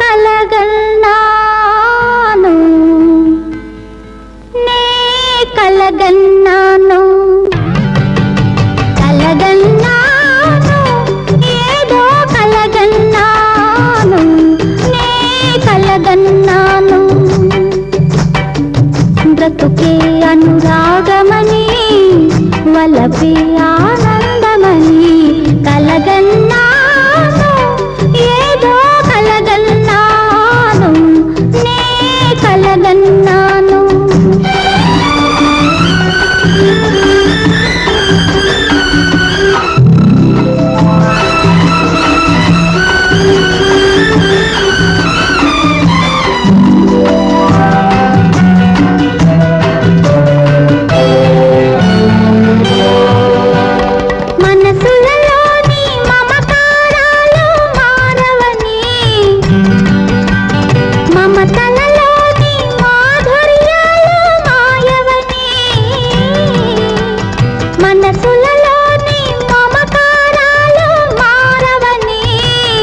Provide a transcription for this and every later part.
కలగన్నాను నే కలగన్నాను బ్రతుకే అనురాగమని వలపే ఆనందమని కలగ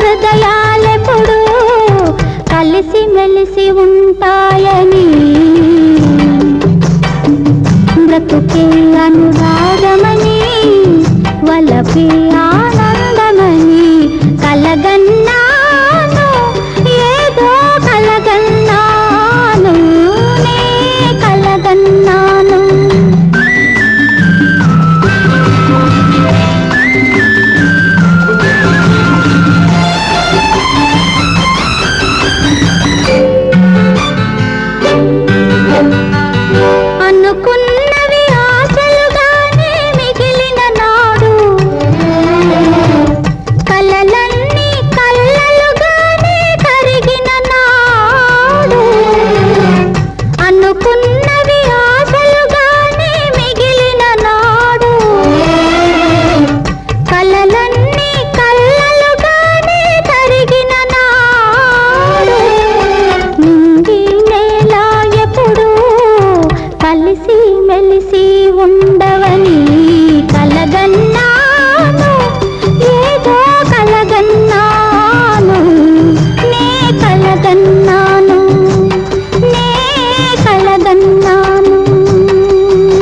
హృదయాలెప్పుడు కలిసి మెలిసి ఉంటాయని. బ్రతుకే అనురాగమని వలపే ఆనందమని కలగన్